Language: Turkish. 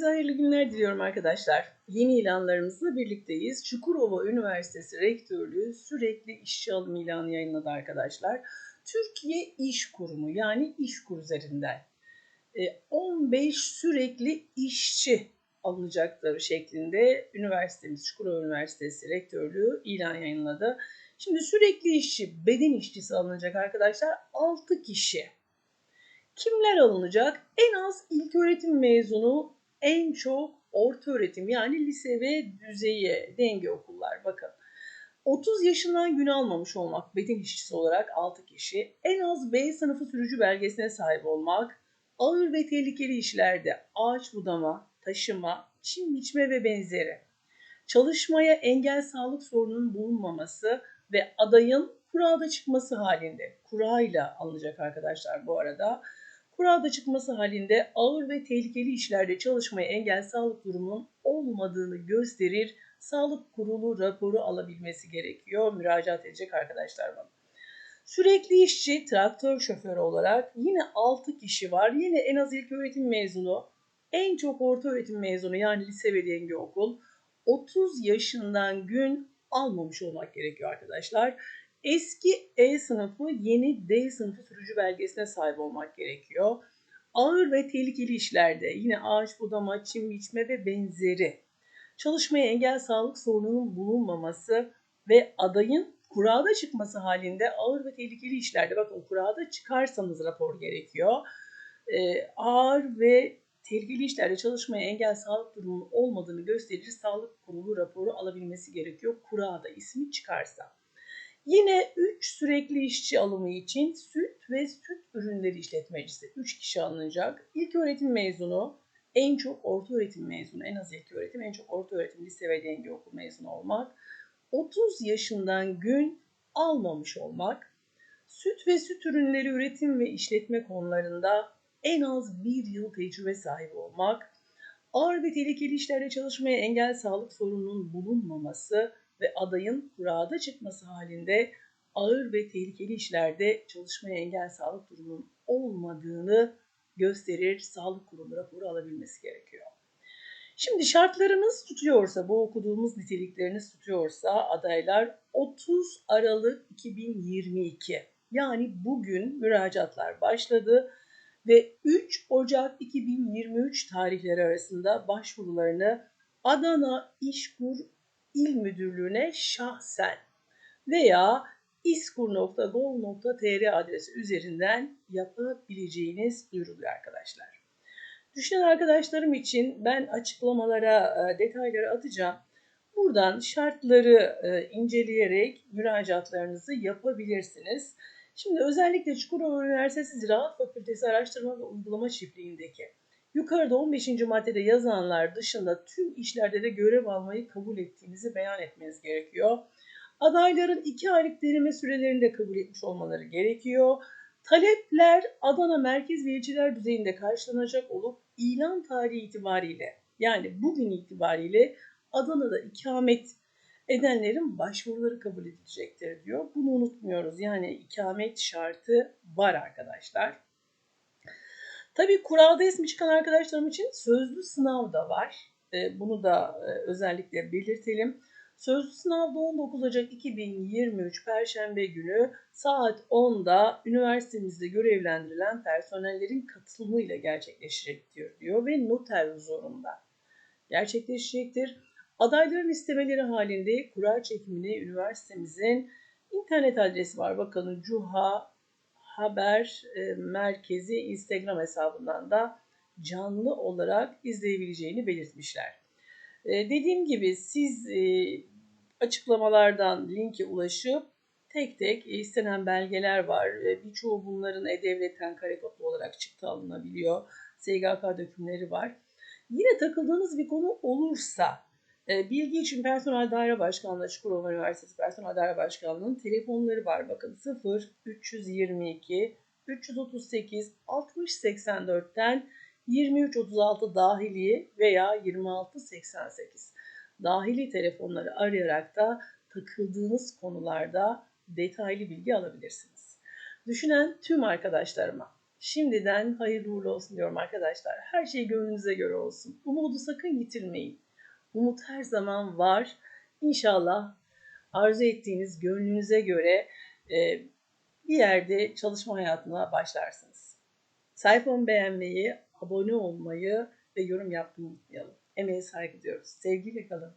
Hepinize hayırlı günler diliyorum arkadaşlar. Yeni ilanlarımızla birlikteyiz. Çukurova Üniversitesi Rektörlüğü sürekli işçi alım ilanı yayınladı arkadaşlar. Türkiye İş Kurumu yani İşkur üzerinden 15 e, sürekli işçi alınacakları şeklinde üniversitemiz Çukurova Üniversitesi Rektörlüğü ilan yayınladı. Şimdi sürekli işçi, beden işçisi alınacak arkadaşlar 6 kişi. Kimler alınacak? En az ilk öğretim mezunu, en çok orta öğretim yani lise ve düzeyi denge okullar. Bakın 30 yaşından gün almamış olmak beden işçisi olarak 6 kişi, en az B sınıfı sürücü belgesine sahip olmak, ağır ve tehlikeli işlerde ağaç budama, taşıma, çim biçme ve benzeri, çalışmaya engel sağlık sorununun bulunmaması ve adayın kurada çıkması halinde, kurayla alınacak arkadaşlar bu arada, Kurada çıkması halinde ağır ve tehlikeli işlerde çalışmaya engel sağlık durumunun olmadığını gösterir. Sağlık kurulu raporu alabilmesi gerekiyor. Müracaat edecek arkadaşlar bana. Sürekli işçi traktör şoförü olarak yine 6 kişi var. Yine en az ilk öğretim mezunu, en çok orta öğretim mezunu yani lise ve denge okul 30 yaşından gün almamış olmak gerekiyor arkadaşlar. Eski E sınıfı yeni D sınıfı sürücü belgesine sahip olmak gerekiyor. Ağır ve tehlikeli işlerde yine ağaç budama, çim biçme ve benzeri çalışmaya engel sağlık sorununun bulunmaması ve adayın kurada çıkması halinde ağır ve tehlikeli işlerde bakın kurada çıkarsanız rapor gerekiyor. Ee, ağır ve tehlikeli işlerde çalışmaya engel sağlık durumunun olmadığını gösterir sağlık kurulu raporu alabilmesi gerekiyor. Kurada ismi çıkarsa. Yine 3 sürekli işçi alımı için süt ve süt ürünleri işletmecisi 3 kişi alınacak. İlk öğretim mezunu, en çok orta öğretim mezunu, en az ilk öğretim, en çok orta öğretim, lise ve denge okul mezunu olmak. 30 yaşından gün almamış olmak. Süt ve süt ürünleri üretim ve işletme konularında en az bir yıl tecrübe sahibi olmak. Ağır ve tehlikeli işlerde çalışmaya engel sağlık sorununun bulunmaması ve adayın kurada çıkması halinde ağır ve tehlikeli işlerde çalışmaya engel sağlık durumunun olmadığını gösterir, sağlık kurumu raporu alabilmesi gerekiyor. Şimdi şartlarınız tutuyorsa, bu okuduğumuz nitelikleriniz tutuyorsa adaylar 30 Aralık 2022 yani bugün müracaatlar başladı ve 3 Ocak 2023 tarihleri arasında başvurularını Adana İşkur İl Müdürlüğü'ne şahsen veya iskur.gov.tr adresi üzerinden yapabileceğiniz duyuruluyor arkadaşlar. Düşünen arkadaşlarım için ben açıklamalara, e, detayları atacağım. Buradan şartları e, inceleyerek müracaatlarınızı yapabilirsiniz. Şimdi özellikle Çukurova Üniversitesi Ziraat Fakültesi Araştırma ve Uygulama Çiftliği'ndeki Yukarıda 15. maddede yazanlar dışında tüm işlerde de görev almayı kabul ettiğinizi beyan etmeniz gerekiyor. Adayların 2 aylık deneme sürelerini de kabul etmiş olmaları gerekiyor. Talepler Adana merkez ve ilçeler düzeyinde karşılanacak olup ilan tarihi itibariyle yani bugün itibariyle Adana'da ikamet edenlerin başvuruları kabul edilecektir diyor. Bunu unutmuyoruz. Yani ikamet şartı var arkadaşlar. Tabii kuralda ismi çıkan arkadaşlarım için sözlü sınav da var. E, bunu da e, özellikle belirtelim. Sözlü sınavda 19 Ocak 2023 Perşembe günü saat 10'da üniversitemizde görevlendirilen personellerin katılımıyla gerçekleşecektir diyor ve noter huzurunda gerçekleşecektir. Adayların istemeleri halinde kura çekimini üniversitemizin internet adresi var. Bakın cuha haber e, merkezi Instagram hesabından da canlı olarak izleyebileceğini belirtmişler. E, dediğim gibi siz e, açıklamalardan linke ulaşıp tek tek istenen belgeler var. Birçoğu bunların E-Devlet'ten karekodlu olarak çıktı alınabiliyor. SGK dökümleri var. Yine takıldığınız bir konu olursa bilgi için Personel Daire Başkanlığı Çukurova Üniversitesi Personel Daire Başkanlığı'nın telefonları var. Bakın 0 322 338 60 84'ten 2336 dahili veya 2688 dahili telefonları arayarak da takıldığınız konularda detaylı bilgi alabilirsiniz. Düşünen tüm arkadaşlarıma Şimdiden hayırlı uğurlu olsun diyorum arkadaşlar. Her şey gönlünüze göre olsun. Umudu sakın yitirmeyin. Umut her zaman var. İnşallah arzu ettiğiniz gönlünüze göre e, bir yerde çalışma hayatına başlarsınız. Sayfamı beğenmeyi, abone olmayı ve yorum yapmayı unutmayalım. Emeğe saygı duyuyoruz. Sevgiyle kalın.